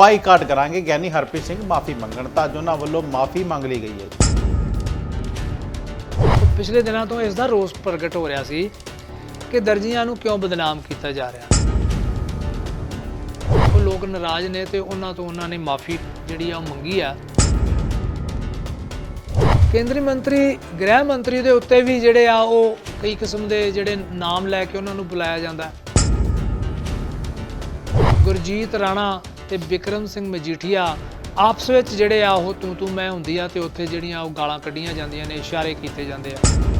Boycott ਕਰਾਂਗੇ। ਗਿਆਨੀ ਹਰਪ੍ਰੀਤ ਸਿੰਘ, ਮਾਫੀ ਮੰਗਣ। ਤਾਂ ਅੱਜ ਉਹਨਾਂ ਵੱਲੋਂ ਮਾਫੀ ਮੰਗ ਲਈ ਗਈ ਹੈ। ਪਿਛਲੇ ਦਿਨਾਂ ਤੋਂ ਇਸ ਦਾ ਰੋਸ ਪ੍ਰਗਟ ਹੋ ਰਿਹਾ ਸੀ ਕਿ ਦਰਜੀਆਂ ਨੂੰ ਕਿਉਂ ਬਦਨਾਮ ਕੀਤਾ ਜਾ ਰਿਹਾ। ਉਹ ਲੋਕ ਨਾਰਾਜ਼ ਨੇ ਤੇ ਉਹਨਾਂ ਤੋਂ ਉਹਨਾਂ ਨੇ ਮਾਫੀ ਜਿਹੜੀ ਆ ਉਹ ਮੰਗੀ ਆ। ਕੇਂਦਰੀ ਮੰਤਰੀ, ਗ੍ਰਹਿ ਮੰਤਰੀ ਦੇ ਉੱਤੇ ਵੀ ਜਿਹੜੇ ਆ ਉਹ ਕਈ ਕਿਸਮ ਦੇ ਜਿਹੜੇ ਨਾਮ ਲੈ ਕੇ ਉਹਨਾਂ ਨੂੰ ਬੁਲਾਇਆ ਜਾਂਦਾ। ਗੁਰਜੀਤ ਰਾਣਾ ਤੇ ਵਿਕਰਮ ਸਿੰਘ ਮਜੀਠੀਆ ਆਪਸ ਵਿੱਚ ਜਿਹੜੇ ਆ ਉਹ ਤੂੰ ਤੂੰ ਮੈਂ ਹੁੰਦੀ ਆ ਤੇ ਉੱਥੇ ਜਿਹੜੀਆਂ ਉਹ ਗਾਲਾਂ ਕੱਢੀਆਂ ਜਾਂਦੀਆਂ ਨੇ, ਇਸ਼ਾਰੇ ਕੀਤੇ ਜਾਂਦੇ ਆ।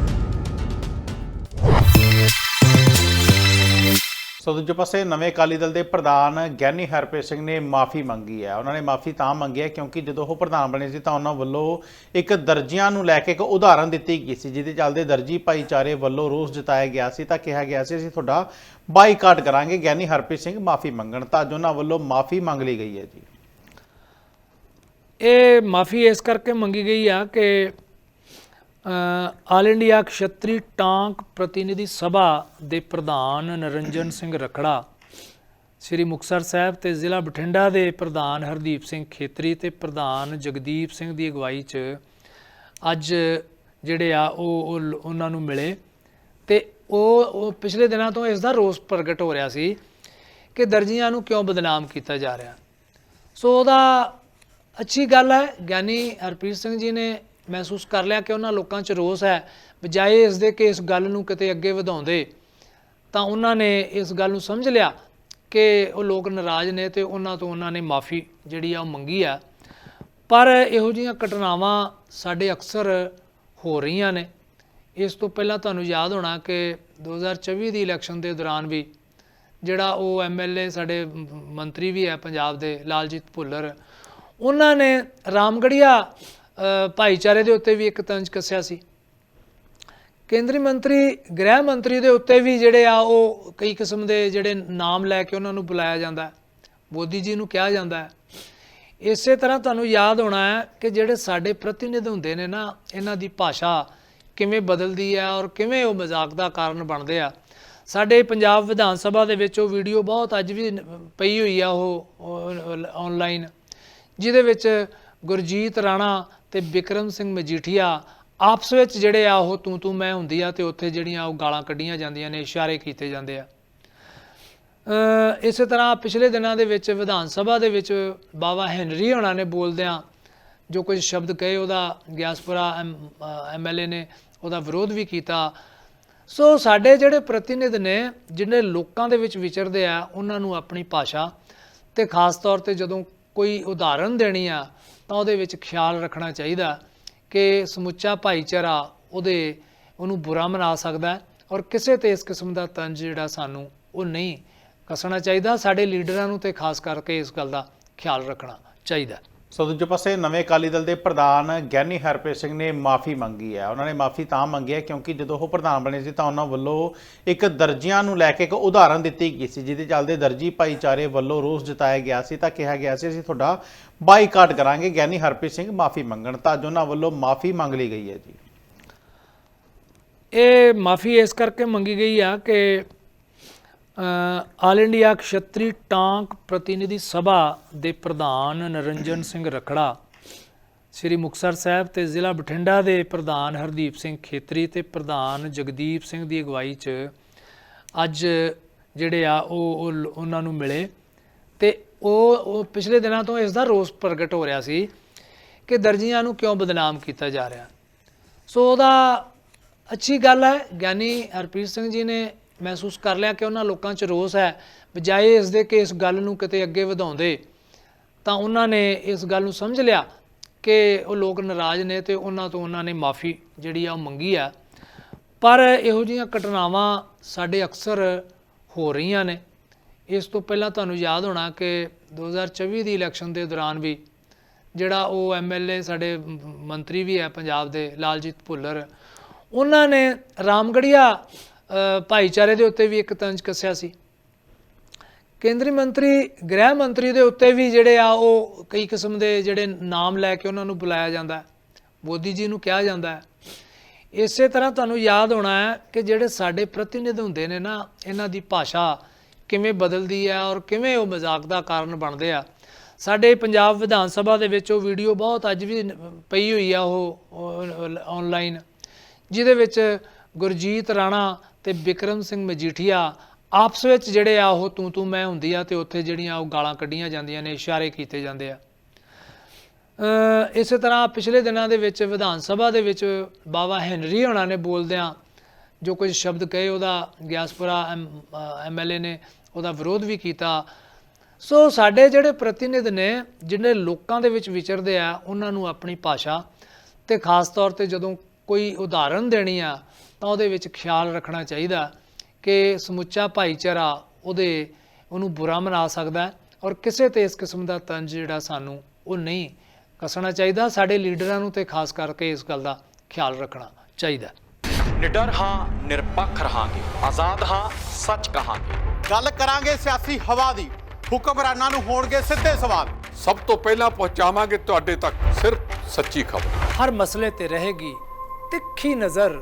ਸੋ ਦੂਜੇ ਪਾਸੇ ਨਵੇਂ ਅਕਾਲੀ ਦਲ ਦੇ ਪ੍ਰਧਾਨ ਗਿਆਨੀ ਹਰਪ੍ਰੀਤ ਸਿੰਘ ਨੇ ਮਾਫੀ ਮੰਗੀ ਹੈ। ਉਹਨਾਂ ਨੇ ਮਾਫੀ ਤਾਂ ਮੰਗੀ ਹੈ ਕਿਉਂਕਿ ਜਦੋਂ ਉਹ ਪ੍ਰਧਾਨ ਬਣੇ ਸੀ ਤਾਂ ਉਹਨਾਂ ਵੱਲੋਂ ਇੱਕ ਦਰਜੀਆਂ ਨੂੰ ਲੈ ਕੇ ਇੱਕ ਉਦਾਹਰਣ ਦਿੱਤੀ ਗਈ ਸੀ, ਜਿਹਦੇ ਚੱਲਦੇ ਦਰਜੀ ਭਾਈਚਾਰੇ ਵੱਲੋਂ ਰੋਸ ਜਤਾਇਆ ਗਿਆ ਸੀ। ਤਾਂ ਕਿਹਾ ਗਿਆ ਸੀ, ਅਸੀਂ ਤੁਹਾਡਾ ਬਾਈਕਾਟ ਕਰਾਂਗੇ। ਗਿਆਨੀ ਹਰਪ੍ਰੀਤ ਸਿੰਘ ਮਾਫੀ ਮੰਗਣ, ਤਾਂ ਅੱਜ ਉਹਨਾਂ ਵੱਲੋਂ ਮਾਫੀ ਮੰਗ ਲਈ ਗਈ ਹੈ ਜੀ। ਇਹ ਮਾਫੀ ਇਸ ਕਰਕੇ ਮੰਗੀ ਗਈ ਆ ਕਿ ਆਲ ਇੰਡੀਆ ਖੇਤਰੀ ਟਾਂਕ ਪ੍ਰਤੀਨਿਧੀ ਸਭਾ ਦੇ ਪ੍ਰਧਾਨ ਨਰਿੰਜਨ ਸਿੰਘ ਰਖੜਾ, ਸ੍ਰੀ ਮੁਕਤਸਰ ਸਾਹਿਬ ਤੇ ਜ਼ਿਲ੍ਹਾ ਬਠਿੰਡਾ ਦੇ ਪ੍ਰਧਾਨ ਹਰਦੀਪ ਸਿੰਘ ਖੇਤਰੀ ਤੇ ਪ੍ਰਧਾਨ ਜਗਦੀਪ ਸਿੰਘ ਦੀ ਅਗਵਾਈ 'ਚ ਅੱਜ ਜਿਹੜੇ ਆ ਉਹ ਉਹਨਾਂ ਨੂੰ ਮਿਲੇ ਤੇ ਉਹ ਉਹ ਪਿਛਲੇ ਦਿਨਾਂ ਤੋਂ ਇਸ ਦਾ ਰੋਸ ਪ੍ਰਗਟ ਹੋ ਰਿਹਾ ਸੀ ਕਿ ਦਰਜੀਆਂ ਨੂੰ ਕਿਉਂ ਬਦਨਾਮ ਕੀਤਾ ਜਾ ਰਿਹਾ। ਸੋ ਉਹਦਾ ਅੱਛੀ ਗੱਲ ਹੈ, ਗਿਆਨੀ ਹਰਪ੍ਰੀਤ ਸਿੰਘ ਜੀ ਨੇ ਮਹਿਸੂਸ ਕਰ ਲਿਆ ਕਿ ਉਹਨਾਂ ਲੋਕਾਂ 'ਚ ਰੋਸ ਹੈ, ਬਜਾਏ ਇਸ ਦੇ ਕਿ ਇਸ ਗੱਲ ਨੂੰ ਕਿਤੇ ਅੱਗੇ ਵਧਾਉਂਦੇ। ਤਾਂ ਉਹਨਾਂ ਨੇ ਇਸ ਗੱਲ ਨੂੰ ਸਮਝ ਲਿਆ ਕਿ ਉਹ ਲੋਕ ਨਾਰਾਜ਼ ਨੇ ਤੇ ਉਹਨਾਂ ਤੋਂ ਉਹਨਾਂ ਨੇ ਮਾਫੀ ਜਿਹੜੀ ਆ ਉਹ ਮੰਗੀ ਆ। ਪਰ ਇਹੋ ਜਿਹੀਆਂ ਘਟਨਾਵਾਂ ਸਾਡੇ ਅਕਸਰ ਹੋ ਰਹੀਆਂ ਨੇ। ਇਸ ਤੋਂ ਪਹਿਲਾਂ ਤੁਹਾਨੂੰ ਯਾਦ ਹੋਣਾ ਕਿ 2024 ਦੀ ਇਲੈਕਸ਼ਨ ਦੇ ਦੌਰਾਨ ਵੀ ਜਿਹੜਾ ਉਹ ਐਮਐਲਏ ਸਾਡੇ ਮੰਤਰੀ ਵੀ ਹੈ ਪੰਜਾਬ ਦੇ ਲਾਲਜੀਤ ਭੁੱਲਰ, ਉਹਨਾਂ ਨੇ ਰਾਮਗੜੀਆ ਭਾਈਚਾਰੇ ਦੇ ਉੱਤੇ ਵੀ ਇੱਕ ਤੰਜ ਕੱਸਿਆ ਸੀ। ਕੇਂਦਰੀ ਮੰਤਰੀ, ਗ੍ਰਹਿ ਮੰਤਰੀ ਦੇ ਉੱਤੇ ਵੀ ਜਿਹੜੇ ਆ, ਉਹ ਕਈ ਕਿਸਮ ਦੇ ਜਿਹੜੇ ਨਾਮ ਲੈ ਕੇ ਉਹਨਾਂ ਨੂੰ ਬੁਲਾਇਆ ਜਾਂਦਾ ਹੈ। ਮੋਦੀ ਜੀ ਨੂੰ ਕਿਹਾ ਜਾਂਦਾ ਹੈ। ਇਸੇ ਤਰ੍ਹਾਂ ਤੁਹਾਨੂੰ ਯਾਦ ਹੋਣਾ ਹੈ ਕਿ ਜਿਹੜੇ ਸਾਡੇ ਪ੍ਰਤੀਨਿਧ ਹੁੰਦੇ ਨੇ ਨਾ, ਇਹਨਾਂ ਦੀ ਭਾਸ਼ਾ ਕਿਵੇਂ ਬਦਲਦੀ ਹੈ ਔਰ ਕਿਵੇਂ ਉਹ ਮਜ਼ਾਕ ਦਾ ਕਾਰਨ ਬਣਦੇ ਆ। ਸਾਡੇ ਪੰਜਾਬ ਵਿਧਾਨ ਸਭਾ ਦੇ ਵਿੱਚ ਉਹ ਵੀਡੀਓ ਬਹੁਤ ਅੱਜ ਵੀ ਪਈ ਹੋਈ ਆ ਉਹ ਆਨਲਾਈਨ ਜਿਹਦੇ ਵਿੱਚ ਗੁਰਜੀਤ ਰਾਣਾ ਤੇ ਵਿਕਰਮ ਸਿੰਘ ਮਜੀਠੀਆ ਆਪਸ ਵਿੱਚ ਜਿਹੜੇ ਆ ਉਹ ਤੂੰ ਤੂੰ ਮੈਂ ਹੁੰਦੀ ਆ ਤੇ ਉੱਥੇ ਜਿਹੜੀਆਂ ਉਹ ਗਾਲਾਂ ਕੱਢੀਆਂ ਜਾਂਦੀਆਂ ਨੇ ਇਸ਼ਾਰੇ ਕੀਤੇ ਜਾਂਦੇ ਆ। ਅ, ਇਸੇ ਤਰ੍ਹਾਂ ਪਿਛਲੇ ਦਿਨਾਂ ਦੇ ਵਿੱਚ ਵਿਧਾਨ ਸਭਾ ਦੇ ਵਿੱਚ ਬਾਬਾ ਹੈਨਰੀ ਹੋਣਾ ਨੇ ਬੋਲਦਿਆਂ ਜੋ ਕੁਝ ਸ਼ਬਦ ਕਹੇ ਉਹਦਾ ਗਿਆਸਪੁਰਾ ਐਮਐਲਏ ਨੇ ਉਹਦਾ ਵਿਰੋਧ ਵੀ ਕੀਤਾ। ਸੋ ਸਾਡੇ ਜਿਹੜੇ ਪ੍ਰਤੀਨਿਧ ਨੇ ਜਿਹੜੇ ਲੋਕਾਂ ਦੇ ਵਿੱਚ ਵਿਚਰਦੇ ਆ ਉਹਨਾਂ ਨੂੰ ਆਪਣੀ ਭਾਸ਼ਾ ਤੇ ਖਾਸ ਤੌਰ ਤੇ ਜਦੋਂ ਕੋਈ ਉਦਾਹਰਣ ਦੇਣੀ ਆ, ਤਾਂ ਉਹਦੇ ਵਿੱਚ ਖਿਆਲ ਰੱਖਣਾ ਚਾਹੀਦਾ ਕਿ ਸਮੁੱਚਾ ਭਾਈਚਾਰਾ ਉਹਦੇ, ਉਹਨੂੰ ਬੁਰਾ ਮਨਾ ਸਕਦਾ ਔਰ ਕਿਸੇ ਤੇ ਇਸ ਕਿਸਮ ਦਾ ਤੰਜ ਜਿਹੜਾ ਸਾਨੂੰ ਉਹ ਨਹੀਂ ਕੱਸਣਾ ਚਾਹੀਦਾ। ਸਾਡੇ ਲੀਡਰਾਂ ਨੂੰ ਤੇ ਖਾਸ ਕਰਕੇ ਇਸ ਗੱਲ ਦਾ ਖਿਆਲ ਰੱਖਣਾ ਚਾਹੀਦਾ। ਸੋ ਦੂਜੇ ਪਾਸੇ ਨਵੇਂ ਅਕਾਲੀ ਦਲ ਦੇ ਪ੍ਰਧਾਨ ਗਿਆਨੀ ਹਰਪ੍ਰੀਤ ਸਿੰਘ ਨੇ ਮਾਫੀ ਮੰਗੀ ਹੈ। ਉਹਨਾਂ ਨੇ ਮਾਫੀ ਤਾਂ ਮੰਗੀ ਹੈ ਕਿਉਂਕਿ ਜਦੋਂ ਉਹ ਪ੍ਰਧਾਨ ਬਣੇ ਸੀ ਤਾਂ ਉਹਨਾਂ ਵੱਲੋਂ ਇੱਕ ਦਰਜੀਆਂ ਨੂੰ ਲੈ ਕੇ ਇੱਕ ਉਦਾਹਰਣ ਦਿੱਤੀ ਗਈ ਸੀ, ਜਿਹਦੇ ਚੱਲਦੇ ਦਰਜੀ ਭਾਈਚਾਰੇ ਵੱਲੋਂ ਰੋਸ ਜਤਾਇਆ ਗਿਆ ਸੀ। ਤਾਂ ਕਿਹਾ ਗਿਆ ਸੀ, ਅਸੀਂ ਤੁਹਾਡਾ ਬਾਈਕਾਟ ਕਰਾਂਗੇ। ਗਿਆਨੀ ਹਰਪ੍ਰੀਤ ਸਿੰਘ ਮਾਫੀ ਮੰਗਣ, ਤਾਂ ਅੱਜ ਉਹਨਾਂ ਵੱਲੋਂ ਮਾਫੀ ਮੰਗ ਲਈ ਗਈ ਹੈ ਜੀ। ਇਹ ਮਾਫੀ ਇਸ ਕਰਕੇ ਮੰਗੀ ਗਈ ਆ ਕਿ ਆਲ ਇੰਡੀਆ ਖੇਤਰੀ ਟਾਂਕ ਪ੍ਰਤੀਨਿਧੀ ਸਭਾ ਦੇ ਪ੍ਰਧਾਨ ਨਰਿੰਜਨ ਸਿੰਘ ਰਖੜਾ, ਸ੍ਰੀ ਮੁਕਤਸਰ ਸਾਹਿਬ ਤੇ ਜ਼ਿਲ੍ਹਾ ਬਠਿੰਡਾ ਦੇ ਪ੍ਰਧਾਨ ਹਰਦੀਪ ਸਿੰਘ ਖੇਤਰੀ ਤੇ ਪ੍ਰਧਾਨ ਜਗਦੀਪ ਸਿੰਘ ਦੀ ਅਗਵਾਈ 'ਚ ਅੱਜ ਜਿਹੜੇ ਆ ਉਹ ਉਹਨਾਂ ਨੂੰ ਮਿਲੇ ਤੇ ਉਹ ਉਹ ਪਿਛਲੇ ਦਿਨਾਂ ਤੋਂ ਇਸ ਦਾ ਰੋਸ ਪ੍ਰਗਟ ਹੋ ਰਿਹਾ ਸੀ ਕਿ ਦਰਜੀਆਂ ਨੂੰ ਕਿਉਂ ਬਦਨਾਮ ਕੀਤਾ ਜਾ ਰਿਹਾ। ਸੋ ਉਹਦਾ ਅੱਛੀ ਗੱਲ ਹੈ, ਗਿਆਨੀ ਹਰਪ੍ਰੀਤ ਸਿੰਘ ਜੀ ਨੇ ਮਹਿਸੂਸ ਕਰ ਲਿਆ ਕਿ ਉਹਨਾਂ ਲੋਕਾਂ 'ਚ ਰੋਸ ਹੈ, ਬਜਾਏ ਇਸ ਦੇ ਕਿ ਇਸ ਗੱਲ ਨੂੰ ਕਿਤੇ ਅੱਗੇ ਵਧਾਉਂਦੇ, ਤਾਂ ਉਹਨਾਂ ਨੇ ਇਸ ਗੱਲ ਨੂੰ ਸਮਝ ਲਿਆ ਕਿ ਉਹ ਲੋਕ ਨਾਰਾਜ਼ ਨੇ ਤੇ ਉਹਨਾਂ ਤੋਂ ਉਹਨਾਂ ਨੇ ਮਾਫੀ ਜਿਹੜੀ ਆ ਉਹ ਮੰਗੀ ਆ। ਪਰ ਇਹੋ ਜਿਹੀਆਂ ਘਟਨਾਵਾਂ ਸਾਡੇ ਅਕਸਰ ਹੋ ਰਹੀਆਂ ਨੇ। ਇਸ ਤੋਂ ਪਹਿਲਾਂ ਤੁਹਾਨੂੰ ਯਾਦ ਹੋਣਾ ਕਿ 2024 ਦੀ ਇਲੈਕਸ਼ਨ ਦੇ ਦੌਰਾਨ ਵੀ ਜਿਹੜਾ ਉਹ ਐਮਐਲਏ ਸਾਡੇ ਮੰਤਰੀ ਵੀ ਹੈ ਪੰਜਾਬ ਦੇ ਲਾਲਜੀਤ ਭੁੱਲਰ, ਉਹਨਾਂ ਨੇ ਰਾਮਗੜੀਆ ਭਾਈਚਾਰੇ ਦੇ ਉੱਤੇ ਵੀ ਇੱਕ ਤੰਜ ਕੱਸਿਆ ਸੀ। ਕੇਂਦਰੀ ਮੰਤਰੀ, ਗ੍ਰਹਿ ਮੰਤਰੀ ਦੇ ਉੱਤੇ ਵੀ ਜਿਹੜੇ ਆ, ਉਹ ਕਈ ਕਿਸਮ ਦੇ ਜਿਹੜੇ ਨਾਮ ਲੈ ਕੇ ਉਹਨਾਂ ਨੂੰ ਬੁਲਾਇਆ ਜਾਂਦਾ ਹੈ। ਮੋਦੀ ਜੀ ਨੂੰ ਕਿਹਾ ਜਾਂਦਾ ਹੈ। ਇਸੇ ਤਰ੍ਹਾਂ ਤੁਹਾਨੂੰ ਯਾਦ ਹੋਣਾ ਹੈ ਕਿ ਜਿਹੜੇ ਸਾਡੇ ਪ੍ਰਤੀਨਿਧ ਹੁੰਦੇ ਨੇ ਨਾ, ਇਹਨਾਂ ਦੀ ਭਾਸ਼ਾ ਕਿਵੇਂ ਬਦਲਦੀ ਹੈ ਔਰ ਕਿਵੇਂ ਉਹ ਮਜ਼ਾਕ ਦਾ ਕਾਰਨ ਬਣਦੇ ਆ। ਸਾਡੇ ਪੰਜਾਬ ਵਿਧਾਨ ਸਭਾ ਦੇ ਵਿੱਚ ਉਹ ਵੀਡੀਓ ਬਹੁਤ ਅੱਜ ਵੀ ਪਈ ਹੋਈ ਆ ਉਹ ਆਨਲਾਈਨ ਜਿਹਦੇ ਵਿੱਚ ਗੁਰਜੀਤ ਰਾਣਾ ਤੇ ਵਿਕਰਮ ਸਿੰਘ ਮਜੀਠੀਆ ਆਪਸ ਵਿੱਚ ਜਿਹੜੇ ਆ ਉਹ ਤੂੰ ਤੂੰ ਮੈਂ ਹੁੰਦੀ ਆ ਤੇ ਉੱਥੇ ਜਿਹੜੀਆਂ ਉਹ ਗਾਲਾਂ ਕੱਢੀਆਂ ਜਾਂਦੀਆਂ ਨੇ ਇਸ਼ਾਰੇ ਕੀਤੇ ਜਾਂਦੇ ਆ। ਅ, ਇਸੇ ਤਰ੍ਹਾਂ ਪਿਛਲੇ ਦਿਨਾਂ ਦੇ ਵਿੱਚ ਵਿਧਾਨ ਸਭਾ ਦੇ ਵਿੱਚ ਬਾਬਾ ਹੈਨਰੀ ਹੋਣਾ ਨੇ ਬੋਲਦਿਆਂ ਜੋ ਕੁਝ ਸ਼ਬਦ ਕਹੇ ਉਹਦਾ ਗਿਆਸਪੁਰਾ ਐਮਐਲਏ ਨੇ ਉਹਦਾ ਵਿਰੋਧ ਵੀ ਕੀਤਾ। ਸੋ ਸਾਡੇ ਜਿਹੜੇ ਪ੍ਰਤੀਨਿਧ ਨੇ ਜਿਹੜੇ ਲੋਕਾਂ ਦੇ ਵਿੱਚ ਵਿਚਰਦੇ ਆ ਉਹਨਾਂ ਨੂੰ ਆਪਣੀ ਭਾਸ਼ਾ ਤੇ ਖਾਸ ਤੌਰ ਤੇ ਜਦੋਂ ਕੋਈ ਉਦਾਹਰਣ ਦੇਣੀ ਆ ਤਾਂ ਉਹਦੇ ਵਿੱਚ ਖਿਆਲ ਰੱਖਣਾ ਚਾਹੀਦਾ ਕਿ ਸਮੁੱਚਾ ਭਾਈਚਾਰਾ ਉਹਦੇ ਉਹਨੂੰ ਬੁਰਾ ਮਨਾ ਸਕਦਾ ਹੈ ਔਰ ਕਿਸੇ ਤੇ ਇਸ ਕਿਸਮ ਦਾ ਤੰਜ ਜਿਹੜਾ ਸਾਨੂੰ ਉਹ ਨਹੀਂ ਕੱਸਣਾ ਚਾਹੀਦਾ। ਸਾਡੇ ਲੀਡਰਾਂ ਨੂੰ ਤੇ ਖਾਸ ਕਰਕੇ ਇਸ ਗੱਲ ਦਾ ਖਿਆਲ ਰੱਖਣਾ ਚਾਹੀਦਾ ਨਿਡਰ ਹਾਂ ਨਿਰਪੱਖ ਰਹਾਂਗੇ। ਆਜ਼ਾਦ ਹਾਂ ਸੱਚ ਕਹਾਂਗੇ। ਗੱਲ ਕਰਾਂਗੇ ਸਿਆਸੀ ਹਵਾ ਦੀ। ਹੁਕਮਰਾਨਾਂ ਨੂੰ ਹੋਣਗੇ ਸਿੱਧੇ ਸਵਾਲ। ਸਭ ਤੋਂ ਪਹਿਲਾਂ ਪਹੁੰਚਾਵਾਂਗੇ ਤੁਹਾਡੇ ਤੱਕ ਸਿਰਫ ਸੱਚੀ ਖਬਰ। ਹਰ ਮਸਲੇ ਤੇ ਰਹੇਗੀ ਤਿੱਖੀ ਨਜ਼ਰ